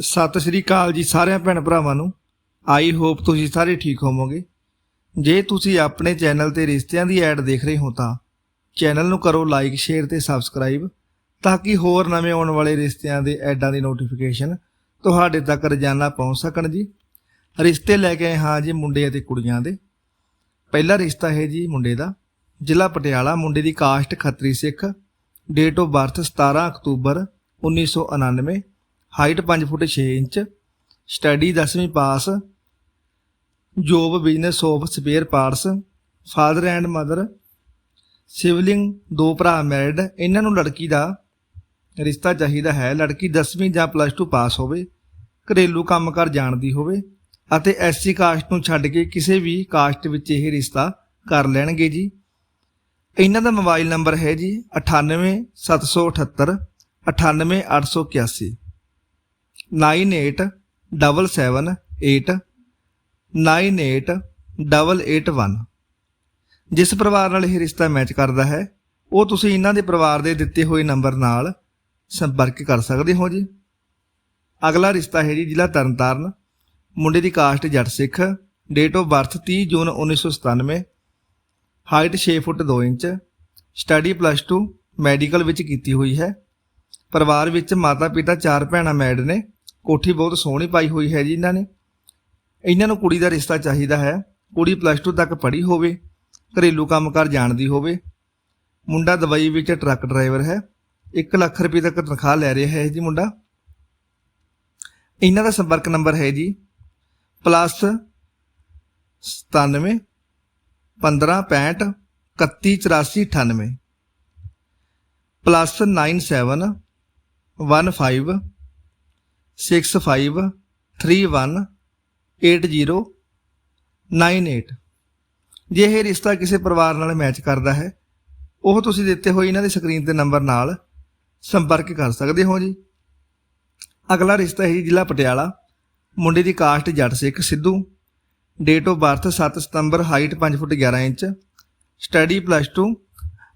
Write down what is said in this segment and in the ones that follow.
ਸਤਿ ਸ਼੍ਰੀ ਅਕਾਲ ਜੀ ਸਾਰਿਆਂ ਭੈਣ ਭਰਾਵਾਂ ਨੂੰ। ਆਈ ਹੋਪ ਤੁਸੀਂ ਸਾਰੇ ਠੀਕ ਹੋਵੋਗੇ। ਜੇ ਤੁਸੀਂ ਆਪਣੇ ਚੈਨਲ ਤੇ ਰਿਸ਼ਤਿਆਂ ਦੀ ਐਡ ਦੇਖ ਰਹੇ ਹੋ ਤਾਂ ਚੈਨਲ ਨੂੰ ਕਰੋ ਲਾਈਕ, ਸ਼ੇਅਰ ਤੇ ਸਬਸਕ੍ਰਾਈਬ ਤਾਂ ਕਿ ਹੋਰ ਨਵੇਂ ਆਉਣ ਵਾਲੇ ਰਿਸ਼ਤਿਆਂ ਦੇ ਐਡਾਂ ਦੀ ਨੋਟੀਫਿਕੇਸ਼ਨ ਤੁਹਾਡੇ ਤੱਕ ਰੋਜ਼ਾਨਾ ਪਹੁੰਚ ਸਕਣ ਜੀ। ਰਿਸ਼ਤੇ ਲੈ ਕੇ ਆਏ ਹਾਂ ਜੀ ਮੁੰਡੇ ਅਤੇ ਕੁੜੀਆਂ ਦੇ। ਪਹਿਲਾ ਰਿਸ਼ਤਾ ਹੈ ਜੀ ਮੁੰਡੇ ਦਾ। ਜ਼ਿਲ੍ਹਾ ਪਟਿਆਲਾ ਮੁੰਡੇ ਦੀ caste Khatri Sikh. Date of birth 17 ਅਕਤੂਬਰ 1999 ਹਾਈਟ 5 ਫੁੱਟ 6 ਇੰਚ, ਸਟੱਡੀ 10ਵੀਂ pass, job business of spare parts, father and mother, siblings ਦੋ ਭਰਾ ਮੈਰਿਡ, ਇਹਨਾਂ ਨੂੰ ਲੜਕੀ ਦਾ ਰਿਸ਼ਤਾ ਚਾਹੀਦਾ ਹੈ। ਲੜਕੀ 10ਵੀਂ ਜਾਂ ਪਲੱਸ 2 ਪਾਸ ਹੋਵੇ, ਘਰੇਲੂ ਕੰਮਕਾਰ ਜਾਣਦੀ ਹੋਵੇ ਅਤੇ ਐਸਸੀ ਕਾਸਟ ਨੂੰ ਛੱਡ ਕੇ ਕਿਸੇ ਵੀ ਕਾਸਟ ਵਿੱਚ ਇਹ ਰਿਸ਼ਤਾ ਕਰ ਲੈਣਗੇ ਜੀ। ਇਹਨਾਂ ਦਾ ਮੋਬਾਈਲ ਨੰਬਰ ਹੈ ਜੀ 98778 98881 9877 98881 ਜਿਸ ਪਰਿਵਾਰ ਨਾਲ ਇਹ ਰਿਸ਼ਤਾ ਮੈਚ ਕਰਦਾ ਹੈ ਉਹ ਤੁਸੀਂ ਇਹਨਾਂ ਦੇ ਪਰਿਵਾਰ ਦੇ ਦਿੱਤੇ ਹੋਏ ਨੰਬਰ ਨਾਲ ਸੰਪਰਕ ਕਰ ਸਕਦੇ ਹੋ ਜੀ ਅਗਲਾ ਰਿਸ਼ਤਾ ਹੈ ਜੀ ਜ਼ਿਲ੍ਹਾ ਤਰਨਤਾਰਨ ਮੁੰਡੇ ਦੀ caste Jatt Sikh date of birth 30 June 1997 height 6 feet 2 inch study plus 2 medical ਵਿੱਚ ਕੀਤੀ ਹੋਈ ਹੈ ਪਰਿਵਾਰ ਵਿੱਚ ਮਾਤਾ ਪਿਤਾ ਚਾਰ ਭੈਣਾਂ ਮੈਡ ਨੇ ਕੋਠੀ ਬਹੁਤ ਸੋਹਣੀ ਪਾਈ ਹੋਈ ਹੈ ਜੀ ਇਹਨਾਂ ਨੇ। ਇਹਨਾਂ ਨੂੰ ਕੁੜੀ ਦਾ ਰਿਸ਼ਤਾ ਚਾਹੀਦਾ ਹੈ। ਕੁੜੀ ਪਲੱਸ 2 ਤੱਕ ਪੜ੍ਹੀ ਹੋਵੇ, ਘਰੇਲੂ ਕੰਮਕਾਰ ਜਾਣਦੀ ਹੋਵੇ। ਮੁੰਡਾ ਦਵਾਈ ਵਿੱਚ ਟਰੱਕ ਡਰਾਈਵਰ ਹੈ। 1 ਲੱਖ ਰੁਪਏ ਤੱਕ ਤਨਖਾਹ ਲੈ ਰਿਹਾ ਹੈ ਜੀ ਮੁੰਡਾ। ਇਹਨਾਂ ਦਾ ਸੰਪਰਕ ਨੰਬਰ ਹੈ ਜੀ ਪਲੱਸ 97 15 65 31 84 98 ਪਲੱਸ 97 15 65 31 8098 ਜੇ ਇਹ ਰਿਸ਼ਤਾ ਕਿਸੇ ਪਰਿਵਾਰ ਨਾਲ ਮੈਚ ਕਰਦਾ ਹੈ, ਉਹ ਤੁਸੀਂ ਦਿੱਤੇ ਹੋਏ ਇਹਨਾਂ ਦੇ ਸਕਰੀਨ ਤੇ ਨੰਬਰ ਨਾਲ ਸੰਪਰਕ ਕਰ ਸਕਦੇ ਹੋ ਜੀ। ਅਗਲਾ ਰਿਸ਼ਤਾ ਹੈ ਜੀ ਜ਼ਿਲ੍ਹਾ ਪਟਿਆਲਾ। ਮੁੰਡੇ ਦੀ caste Jatt Sikh Sidhu. Date of birth 7 September height 5 feet 11 inch. Study plus 2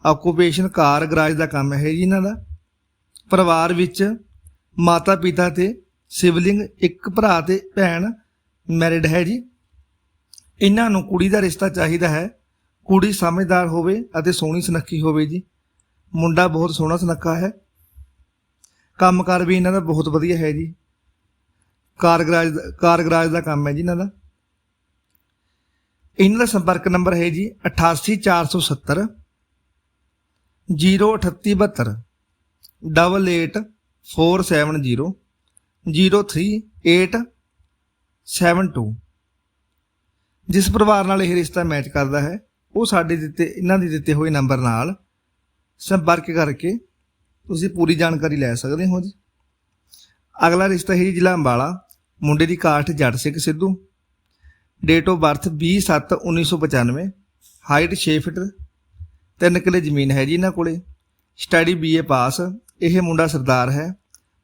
occupation car garage ਦਾ ਕੰਮ ਹੈ ਜੀ ਇਹਨਾਂ ਦਾ। ਪਰਿਵਾਰ ਵਿੱਚ ਮਾਤਾ ਪਿਤਾ ਤੇ ਸਿਵਲਿੰਗ ਇੱਕ ਭਰਾ ਤੇ ਭੈਣ ਮੈਰਿਡ ਹੈ ਜੀ। ਇਹਨਾਂ ਨੂੰ ਕੁੜੀ ਦਾ ਰਿਸ਼ਤਾ ਚਾਹੀਦਾ ਹੈ। ਕੁੜੀ ਸਮਝਦਾਰ ਹੋਵੇ ਅਤੇ ਸੋਹਣੀ ਸੁਨੱਖੀ ਹੋਵੇ ਜੀ। ਮੁੰਡਾ ਬਹੁਤ ਸੋਹਣਾ ਸੁਨੱਖਾ ਹੈ। ਕੰਮਕਾਰ ਵੀ ਇਹਨਾਂ ਦਾ ਬਹੁਤ ਵਧੀਆ ਹੈ ਜੀ। ਕਾਰ ਗਰਾਜ ਦਾ ਕਾਰ ਗਰਾਜ ਦਾ ਕੰਮ ਹੈ ਜੀ ਇਹਨਾਂ ਦਾ। ਇਹਨਾਂ ਦਾ ਸੰਪਰਕ ਨੰਬਰ ਹੈ ਜੀ 88470 03872 88470 03872 ਜਿਸ ਪਰਿਵਾਰ ਨਾਲ ਇਹ ਰਿਸ਼ਤਾ ਮੈਚ ਕਰਦਾ ਹੈ, ਉਹ ਸਾਡੇ ਦਿੱਤੇ, ਇਹਨਾਂ ਦੇ ਦਿੱਤੇ ਹੋਏ ਨੰਬਰ ਨਾਲ ਸੰਪਰਕ ਕਰਕੇ ਤੁਸੀਂ ਪੂਰੀ ਜਾਣਕਾਰੀ ਲੈ ਸਕਦੇ ਹੋ ਜੀ। ਅਗਲਾ ਰਿਸ਼ਤਾ ਹੈ ਜੀ ਜ਼ਿਲ੍ਹਾ ਅੰਬਾਲਾ, ਮੁੰਡੇ ਦੀ caste Jatt Singh Sidhu. Date of birth 20/7/1995 height 6 feet 3 ਕਿਲੇ ਜ਼ਮੀਨ ਹੈ ਜੀ ਇਹਨਾਂ ਕੋਲੇ। ਸਟੱਡੀ ਬੀਏ ਪਾਸ ਇਹ ਮੁੰਡਾ ਸਰਦਾਰ ਹੈ।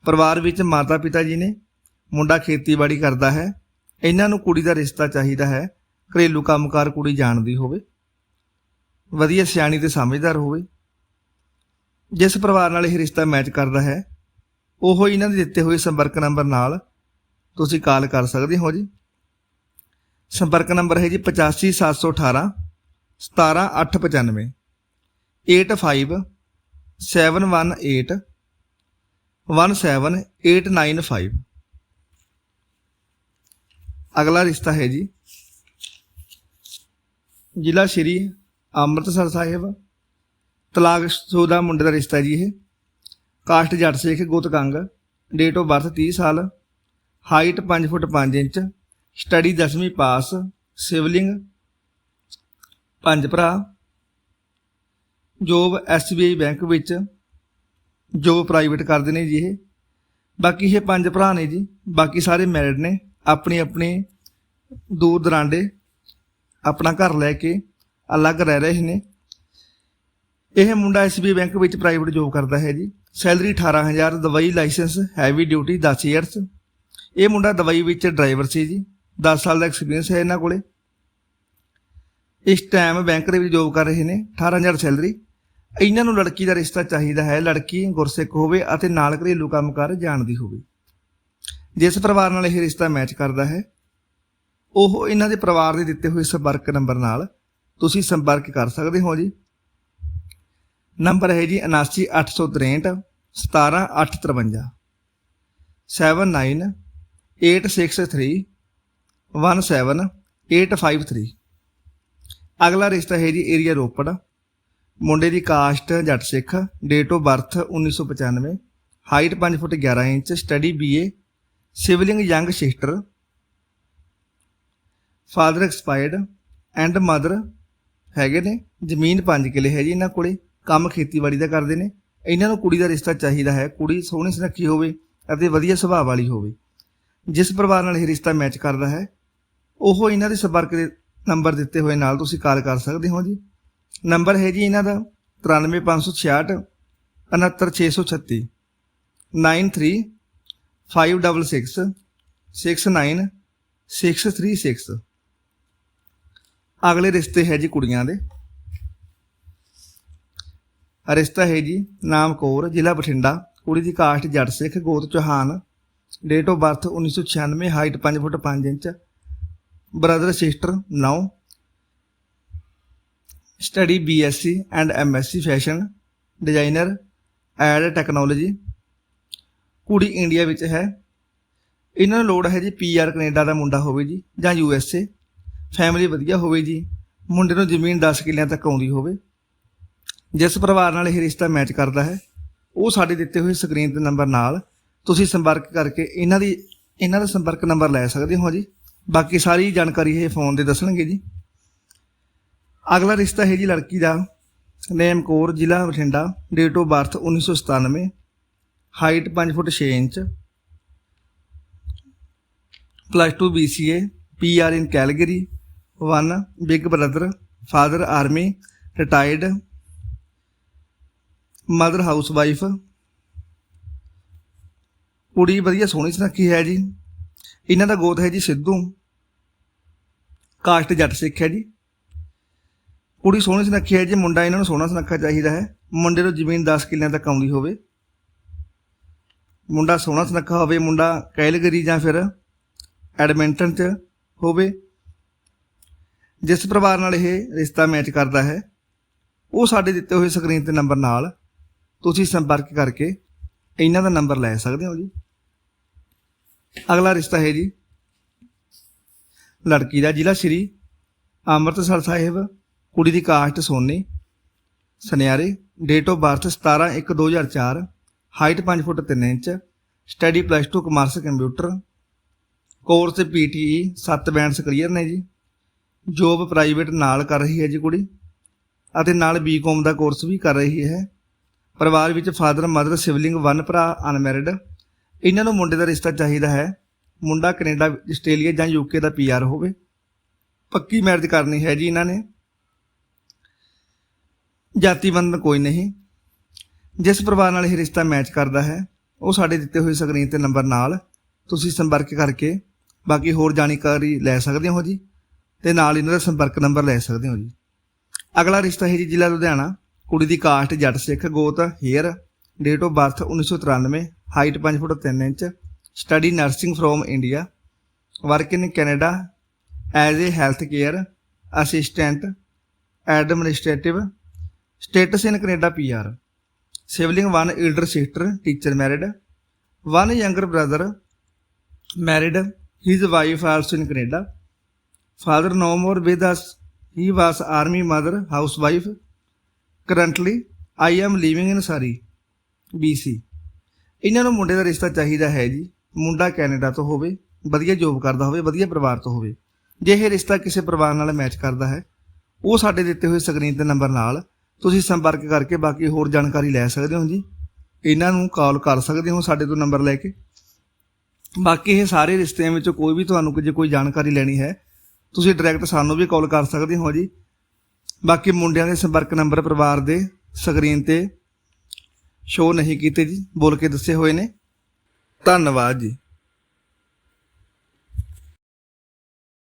ਪਰਿਵਾਰ ਵਿੱਚ ਮਾਤਾ ਪਿਤਾ ਜੀ ਨੇ ਮੁੰਡਾ ਖੇਤੀਬਾੜੀ ਕਰਦਾ ਹੈ। ਇਹਨਾਂ ਨੂੰ ਕੁੜੀ ਦਾ ਰਿਸ਼ਤਾ ਚਾਹੀਦਾ ਹੈ। ਘਰੇਲੂ ਕੰਮਕਾਰ ਕੁੜੀ ਜਾਣਦੀ ਹੋਵੇ। ਵਧੀਆ ਸਿਆਣੀ ਤੇ ਸਮਝਦਾਰ ਹੋਵੇ। ਜਿਸ ਪਰਿਵਾਰ ਨਾਲ ਇਹ ਰਿਸ਼ਤਾ ਮੈਚ ਕਰਦਾ ਹੈ, ਉਹ ਇਹਨਾਂ ਦੇ ਦਿੱਤੇ ਹੋਏ ਸੰਪਰਕ ਨੰਬਰ ਨਾਲ ਤੁਸੀਂ ਕਾਲ ਕਰ ਸਕਦੇ ਹੋ ਜੀ। ਸੰਪਰਕ ਨੰਬਰ ਹੈ ਜੀ 85718 17895 85 718 17895 ਅਗਲਾ ਰਿਸ਼ਤਾ ਹੈ ਜੀ ਜ਼ਿਲ੍ਹਾ ਸ਼੍ਰੀ ਅੰਮ੍ਰਿਤਸਰ ਸਾਹਿਬ। ਤਲਾਕ ਸੋਦਾ ਮੁੰਡੇ ਦਾ ਰਿਸ਼ਤਾ ਜੀ ਇਹ। ਕਾਸਟ ਜੱਟ ਸਿੱਖ ਗੋਤਕੰਗ। ਡੇਟ ਆਫ ਬਰਥ 30 ਸਾਲ। ਹਾਈਟ 5 ਫੁੱਟ 5 ਇੰਚ। ਸਟੱਡੀ 10ਵੀਂ ਪਾਸ। ਸਿਵਲਿੰਗ ਪੰਜ ਭਰਾ। ਜੋਬ ਐਸਬੀਆਈ ਬੈਂਕ ਵਿੱਚ। ਜੋਬ ਪ੍ਰਾਈਵੇਟ ਕਰਦੇ ਨੇ ਜੀ ਇਹ। ਬਾਕੀ ਇਹ ਪੰਜ ਭਰਾ ਨੇ ਜੀ। ਬਾਕੀ ਸਾਰੇ ਮੈਰਿਡ ਨੇ। ਆਪਣੀ ਆਪਣੀ ਦੂਰ ਦਰਾਂਡੇ ਆਪਣਾ ਘਰ ਲੈ ਕੇ ਅਲੱਗ ਰਹਿ ਰਹੇ ਨੇ। ਇਹ ਮੁੰਡਾ ਐਸਬੀਆਈ ਬੈਂਕ ਵਿੱਚ ਪ੍ਰਾਈਵੇਟ ਜੋਬ ਕਰਦਾ ਹੈ ਜੀ। ਸੈਲਰੀ 18000 ਦਵਾਈ ਲਾਇਸੈਂਸ ਹੈਵੀ ਡਿਊਟੀ 10 ਇਅਰਸ ਇਹ ਮੁੰਡਾ ਦਵਾਈ ਵਿੱਚ ਡਰਾਈਵਰ ਸੀ ਜੀ। 10 ਸਾਲ ਦਾ ਐਕਸਪੀਰੀਅੰਸ ਹੈ ਇਹਨਾਂ ਕੋਲੇ। ਇਸ ਟਾਈਮ ਬੈਂਕ ਦੇ ਵਿੱਚ ਜੋਬ ਕਰ ਰਹੇ ਨੇ। 18000 ਸੈਲਰੀ। ਇਹਨਾਂ ਨੂੰ ਲੜਕੀ ਦਾ ਰਿਸ਼ਤਾ ਚਾਹੀਦਾ ਹੈ, ਲੜਕੀ ਗੁਰਸਿੱਖ ਹੋਵੇ ਅਤੇ ਨਾਲ ਘਰੇਲੂ ਕੰਮਕਾਰ ਜਾਣਦੀ ਹੋਵੇ। ਜਿਸ ਪਰਿਵਾਰ ਨਾਲ ਇਹ ਰਿਸ਼ਤਾ ਮੈਚ ਕਰਦਾ ਹੈ, ਉਹ ਇਹਨਾਂ ਦੇ ਪਰਿਵਾਰ ਦੇ ਦਿੱਤੇ ਹੋਏ ਸੰਪਰਕ ਨੰਬਰ ਨਾਲ ਤੁਸੀਂ ਸੰਪਰਕ ਕਰ ਸਕਦੇ ਹੋ ਜੀ। ਨੰਬਰ ਹੈ ਜੀ 79863 17853 79863 17853 ਅਗਲਾ ਰਿਸ਼ਤਾ ਹੈ ਜੀ ਏਰੀਆ ਰੋਪੜ ਮੁੰਡੇ ਦੀ caste Jatt Sikh date of birth 1995 height 5 feet 11 inch study BA siblings young sister father expired and mother ਹੈਗੇ ਨੇ, ਜ਼ਮੀਨ 5 ਕਿੱਲੇ ਹੈ ਜੀ ਇਹਨਾਂ ਕੋਲੇ, ਕੰਮ ਖੇਤੀਬਾੜੀ ਦਾ ਕਰਦੇ ਨੇ, ਇਹਨਾਂ ਨੂੰ ਕੁੜੀ ਦਾ ਰਿਸ਼ਤਾ ਚਾਹੀਦਾ ਹੈ, ਕੁੜੀ ਸੋਹਣੀ ਸੁਨੱਖੀ ਹੋਵੇ ਅਤੇ ਵਧੀਆ ਸੁਭਾਅ ਵਾਲੀ ਹੋਵੇ। ਜਿਸ ਪਰਿਵਾਰ ਨਾਲ ਇਹ ਰਿਸ਼ਤਾ ਮੈਚ ਕਰਦਾ ਹੈ, ਉਹ ਇਹਨਾਂ ਦੇ ਸੰਪਰਕ ਦੇ ਨੰਬਰ ਦਿੱਤੇ ਹੋਏ ਨਾਲ ਤੁਸੀਂ ਕਾਲ ਕਰ ਸਕਦੇ ਹੋ ਜੀ। ਨੰਬਰ ਹੈ ਜੀ ਇਹਨਾਂ ਦਾ 93566 69636 93 566 69 636 ਅਗਲੇ ਰਿਸ਼ਤੇ ਹੈ ਜੀ ਕੁੜੀਆਂ ਦੇ। ਰਿਸ਼ਤਾ ਹੈ ਜੀ ਨਾਮ ਕੌਰ, ਜ਼ਿਲ੍ਹਾ ਬਠਿੰਡਾ। ਕੁੜੀ ਦੀ ਕਾਸਟ ਜੱਟ ਸਿੱਖ, ਗੋਤ Chauhan. Date of birth 1996 height 5 feet 5 inch. Brother sister 9 study BSc and MSc fashion designer and technology ਕੁੜੀ ਇੰਡੀਆ ਵਿੱਚ ਹੈ। ਇਹਨਾਂ ਨੂੰ ਲੋੜ ਹੈ ਜੀ ਪੀਆਰ ਕੈਨੇਡਾ ਦਾ ਮੁੰਡਾ ਹੋਵੇ ਜੀ ਜਾਂ ਯੂਐਸਏ ਫੈਮਿਲੀ ਵਧੀਆ ਹੋਵੇ ਜੀ। ਮੁੰਡੇ ਨੂੰ ਜ਼ਮੀਨ 10 ਕਿੱਲਿਆਂ ਤੱਕ ਆਉਂਦੀ ਹੋਵੇ। ਜਿਸ ਪਰਿਵਾਰ ਨਾਲ ਇਹ ਰਿਸ਼ਤਾ ਮੈਚ ਕਰਦਾ ਹੈ, ਉਹ ਸਾਡੇ ਦਿੱਤੇ ਹੋਏ ਸਕਰੀਨ ਤੇ ਨੰਬਰ ਨਾਲ ਤੁਸੀਂ ਸੰਪਰਕ ਕਰਕੇ ਇਹਨਾਂ ਦੀ, ਇਹਨਾਂ ਦਾ ਸੰਪਰਕ ਨੰਬਰ ਲੈ ਸਕਦੇ ਹੋ ਜੀ। ਬਾਕੀ ਸਾਰੀ ਜਾਣਕਾਰੀ ਇਹ ਫੋਨ ਤੇ ਦੱਸਣਗੇ ਜੀ। ਅਗਲਾ ਰਿਸ਼ਤਾ ਹੈ ਜੀ ਲੜਕੀ ਦਾ ਨੇਮ ਕੌਰ ਜ਼ਿਲ੍ਹਾ Bathinda date of birth 1997 height 5 feet 6 inch plus 2 BCA PR in Calgary 1 big brother father army retired mother housewife ਕੁੜੀ ਵਧੀਆ ਸੋਹਣੀ ਸੁਨੱਖੀ ਹੈ ਜੀ। ਇਹਨਾਂ ਦਾ ਗੋਤ ਹੈ ਜੀ ਸਿੱਧੂ। ਕਾਸਟ ਜੱਟ ਸਿੱਖ ਹੈ ਜੀ। ਕੁੜੀ ਸੋਹਣੀ ਸੁਨੱਖੀ ਹੈ ਜੀ, ਮੁੰਡਾ ਇਹਨਾਂ ਨੂੰ ਸੋਹਣਾ ਸੁਨੱਖਾ ਚਾਹੀਦਾ ਹੈ। ਮੁੰਡੇ ਨੂੰ ਜ਼ਮੀਨ 10 ਕਿੱਲਿਆਂ ਤੱਕ ਆਉਂਦੀ ਹੋਵੇ। ਮੁੰਡਾ ਸੋਹਣਾ ਸੁਨੱਖਾ ਹੋਵੇ, ਮੁੰਡਾ ਕੈਲਗਰੀ ਜਾਂ ਫਿਰ ਐਡਮਿੰਟਨ ਚ ਹੋਵੇ। ਜਿਸ ਪਰਿਵਾਰ ਨਾਲ ਇਹ ਰਿਸ਼ਤਾ ਮੈਚ ਕਰਦਾ ਹੈ, ਉਹ ਸਾਡੇ ਦਿੱਤੇ ਹੋਏ ਸਕਰੀਨ ਤੇ ਨੰਬਰ ਨਾਲ ਤੁਸੀਂ ਸੰਪਰਕ ਕਰਕੇ ਇਹਨਾਂ ਦਾ ਨੰਬਰ ਲੈ ਸਕਦੇ ਹੋ ਜੀ। ਅਗਲਾ ਰਿਸ਼ਤਾ ਹੈ ਜੀ, ਲੜਕੀ ਦਾ, ਜ਼ਿਲ੍ਹਾ ਸ਼੍ਰੀ ਅੰਮ੍ਰਿਤਸਰ ਸਾਹਿਬ। ਕੁੜੀ ਦੀ ਕਾਸਟ ਸੋਨੀ। ਸੁਨਿਆਰੇ date of birth 17 1 2004 height 5 feet 3 inch study plus 2 commerce computer course PTE 7 bands clear ਨੇ ਜੀ। ਜੋਬ ਪ੍ਰਾਈਵੇਟ ਨਾਲ ਕਰ ਰਹੀ ਹੈ ਜੀ ਕੁੜੀ ਅਤੇ ਨਾਲ ਬੀਕਾਮ ਦਾ ਕੋਰਸ ਵੀ ਕਰ ਰਹੀ ਹੈ। ਪਰਿਵਾਰ ਵਿੱਚ ਫਾਦਰ ਮਦਰ ਸਿਵਲਿੰਗ ਵਨ ਭਰਾ ਅਨਮੈਰਿਡ ਇਹਨਾਂ ਨੂੰ ਮੁੰਡੇ ਦਾ ਰਿਸ਼ਤਾ ਚਾਹੀਦਾ ਹੈ। ਮੁੰਡਾ ਕੈਨੇਡਾ, ਆਸਟ੍ਰੇਲੀਆ ਜਾਂ ਯੂਕੇ ਦਾ ਪੀਆਰ ਹੋਵੇ। ਪੱਕੀ ਮੈਰਿਜ ਕਰਨੀ ਹੈ ਜੀ ਇਹਨਾਂ ਨੇ। ਜਾਤੀ ਬੰਧਨ ਕੋਈ ਨਹੀਂ। ਜਿਸ ਪਰਿਵਾਰ ਨਾਲ ਇਹ ਰਿਸ਼ਤਾ ਮੈਚ ਕਰਦਾ ਹੈ, ਉਹ ਸਾਡੇ ਦਿੱਤੇ ਹੋਏ ਸਕਰੀਨ ਤੇ ਨੰਬਰ ਨਾਲ ਤੁਸੀਂ ਸੰਪਰਕ ਕਰਕੇ ਬਾਕੀ ਹੋਰ ਜਾਣਕਾਰੀ ਲੈ ਸਕਦੇ ਹੋ ਜੀ ਤੇ ਨਾਲ ਇਹਨਾਂ ਦਾ ਸੰਪਰਕ ਨੰਬਰ ਲੈ ਸਕਦੇ ਹੋ ਜੀ। ਅਗਲਾ ਰਿਸ਼ਤਾ ਹੈ ਜੀ ਜ਼ਿਲ੍ਹਾ ਲੁਧਿਆਣਾ, ਕੁੜੀ ਦੀ ਕਾਸਟ ਜੱਟ ਸਿੱਖ, ਗੋਤ, Hayer date of birth 1993 height 5 feet 3 inch study nursing from India work in Canada as a health care assistant administrative status in Canada PR siblings one elder sister, teacher married. One younger brother married his wife also in canada father no more with us he was army mother housewife currently i am living in surrey bc ਇਹਨਾਂ ਨੂੰ ਮੁੰਡੇ ਦਾ ਰਿਸ਼ਤਾ ਚਾਹੀਦਾ ਹੈ ਜੀ। ਮੁੰਡਾ Canada ਤੋਂ ਹੋਵੇ, ਵਧੀਆ ਜੋਬ ਕਰਦਾ ਹੋਵੇ, ਵਧੀਆ ਪਰਿਵਾਰ ਤੋਂ ਹੋਵੇ। ਜੇ ਇਹ ਰਿਸ਼ਤਾ ਕਿਸੇ ਪਰਿਵਾਰ ਨਾਲ ਮੈਚ ਕਰਦਾ ਹੈ, ਉਹ ਸਾਡੇ ਦਿੱਤੇ ਹੋਏ ਸਕਰੀਨ ਤੇ ਨੰਬਰ ਨਾਲ ਤੁਸੀਂ ਸੰਪਰਕ ਕਰਕੇ ਬਾਕੀ ਹੋਰ ਜਾਣਕਾਰੀ ਲੈ ਸਕਦੇ ਹੋ ਜੀ। ਇਹਨਾਂ ਨੂੰ ਕਾਲ ਕਰ ਸਕਦੇ ਹੋ ਸਾਡੇ ਤੋਂ ਨੰਬਰ ਲੈ ਕੇ। ਬਾਕੀ ਇਹ ਸਾਰੇ ਰਿਸ਼ਤਿਆਂ ਵਿੱਚੋਂ ਕੋਈ ਵੀ ਤੁਹਾਨੂੰ ਜੇ ਕੋਈ ਜਾਣਕਾਰੀ ਲੈਣੀ ਹੈ, ਤੁਸੀਂ ਡਾਇਰੈਕਟ ਸਾਨੂੰ ਵੀ ਕਾਲ ਕਰ ਸਕਦੇ ਹੋ ਜੀ। ਬਾਕੀ ਮੁੰਡਿਆਂ ਦੇ ਸੰਪਰਕ ਨੰਬਰ ਪਰਿਵਾਰ ਦੇ ਸਕਰੀਨ ਤੇ ਸ਼ੋ ਨਹੀਂ ਕੀਤੇ ਜੀ, ਬੋਲ ਕੇ ਦੱਸੇ ਹੋਏ ਨੇ। ਧੰਨਵਾਦ ਜੀ।